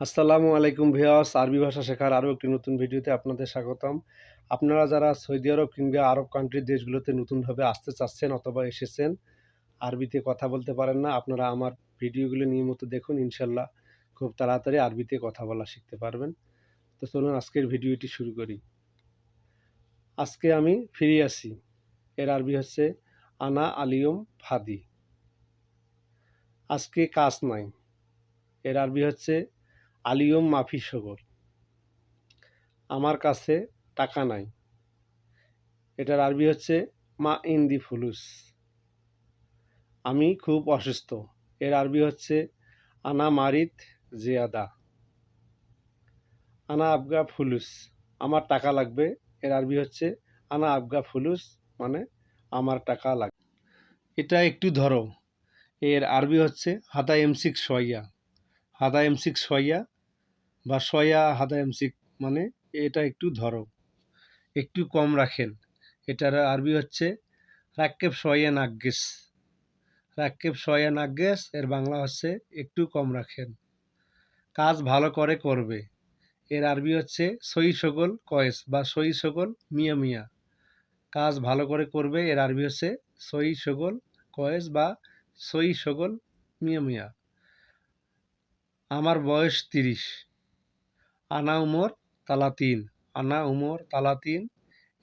আসসালামু আলাইকুম ভিওয়াস আরবি ভাষা শেখার আরও একটি নতুন ভিডিওতে আপনাদের স্বাগতম। আপনারা যারা সৌদি আরব কিংবা আরব কান্ট্রির দেশগুলোতে নতুনভাবে আসতে চাচ্ছেন অথবা এসেছেন, আরবিতে কথা বলতে পারেন না, আপনারা আমার ভিডিওগুলো নিয়মিত দেখুন, ইনশাল্লাহ খুব তাড়াতাড়ি আরবিতে কথা বলা শিখতে পারবেন। তো চলুন আজকের ভিডিওটি শুরু করি। আজকে আমি ফিরে আসি। এর আরবি হচ্ছে, আনা আলিয়ম ফাদি। আজকে কাজ নাই। এর আরবি হচ্ছে আলিয়ম মাফি সগর। আমার কাছে টাকা নাই। এটার আরবি হচ্ছে মা ইন্দি ফুলুস আমি খুব অসুস্থ। এর আরবি হচ্ছে আনা মারিত জিয়াদা। আনা আবগা ফুলুস। আমার টাকা লাগবে। এর আরবি হচ্ছে আনা আবগা ফুলুস মানে আমার টাকা লাগবে। এটা একটু ধরো। এর আরবি হচ্ছে হাতা এমসিক সয়া হাদা এমসিক সয়া বা সয়া হাদা এমসিক মানে এটা একটু ধরো, একটু কম রাখেন। এটার আরবি হচ্ছে রাক্কেব সয়া নাগ্গেস। রাক্কেব সয়া নাগ্গেস, এর বাংলা হচ্ছে একটু কম রাখেন। কাজ ভালো করে করবে। এর আরবি হচ্ছে সই সকল কয়েস বা সই সকল মিয়া মিয়া। কাজ ভালো করে করবে, এর আরবি হচ্ছে সই সকল কয়েস বা সই সকল মিয়া মিয়া। আমার বয়স তিরিশ। আনা উমর তালাতিন আনা উমর তালাতিন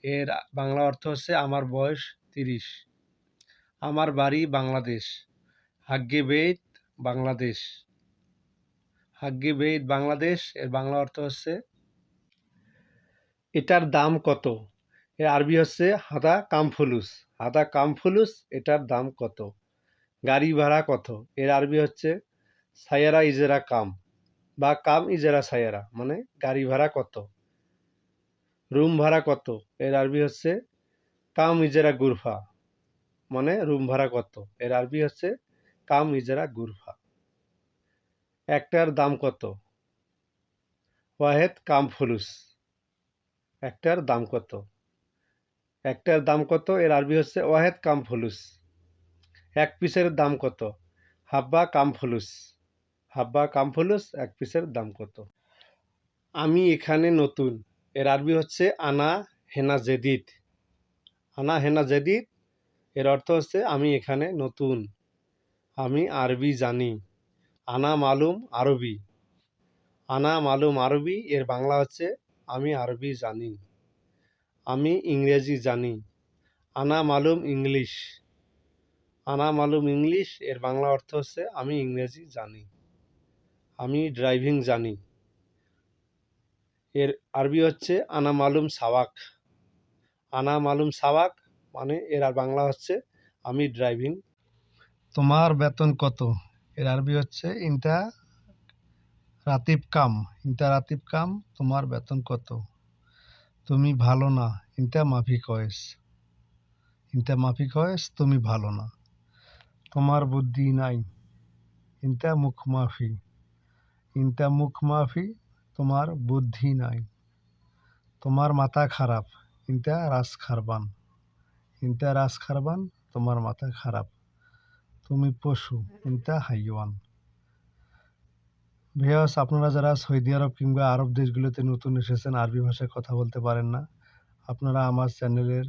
এর বাংলা অর্থ হচ্ছে আমার বয়স তিরিশ। আমার বাড়ি বাংলাদেশ। হাগ্গে বেদ, বাংলাদেশ। হাগ্গে বেদ, বাংলাদেশ। এর বাংলা অর্থ হচ্ছে, এটার দাম কত? এর আরবি হচ্ছে, হাদা কামফুলুস। হাদা কামফুলুস, এটার দাম কত? গাড়ি ভাড়া কত? এর আরবি হচ্ছে সায়ারা ইজেরা কাম? বা কাম ইজেরা সায়ারা মানে গাড়ি ভাড়া কত? রুম ভাড়া কত? এর আরবি হচ্ছে কাম ইজেরা গুরফা মানে রুম ভাড়া কত? এর আরবি হচ্ছে কাম ইজেরা গুরফা। একটার দাম কত? ওয়াহেদ কাম ফুলুস, একটার দাম কত? একটার দাম কত? এর আরবি হচ্ছে ওয়াহেদ কাম ফুলুস, এক পিসের দাম কত? হাব্বা কাম ফুলুস। হাব্বা কাম ফুলুস এক পিসের দাম কত? আমি এখানে নতুন। এর আরবি হচ্ছে আনা হেনা জেদিদ। আনা হেনা জেদিদ, এর অর্থ হচ্ছে আমি এখানে নতুন। আমি আরবি জানি। আনা মালুম আরবি। আনা মালুম আরবি, এর বাংলা হচ্ছে আমি আরবি জানি। আমি ইংরেজি জানি। আনা মালুম ইংলিশ। আনা মালুম ইংলিশ, এর বাংলা অর্থ হচ্ছে আমি ইংরেজি জানি। আমি ড্রাইভিং জানি। এর আরবি হচ্ছে আনা মালুম সাওয়াক। আনা মালুম সাওয়াক মানে এর আর বাংলা হচ্ছে আমি ড্রাইভিং তোমার বেতন কত? এর আরবি হচ্ছে ইনটা রাতিব কাম। ইনটা রাতিব কাম, তোমার বেতন কত? তুমি ভালো না ইনটা মাফি কয়েস। ইনটা মাফি কয়েস, তুমি ভালো না। তোমার বুদ্ধি নাই ইনটা মুখ মাফি। ইনটা মুখ মাফি তোমার বুদ্ধি নাই। তোমার মাথা খারাপ ইনটা রাস খারবান। ইনটা রাস খারবান, তোমার মাথা খারাপ। তুমি পশু ইনটা হাইওয়ান। ভিয়াস আপনারা যারা সৌদি আরব কিংবা আরব দেশগুলোতে নতুন এসেছেন, আরবি ভাষায় কথা বলতে পারেন না, আপনারা আমার চ্যানেলের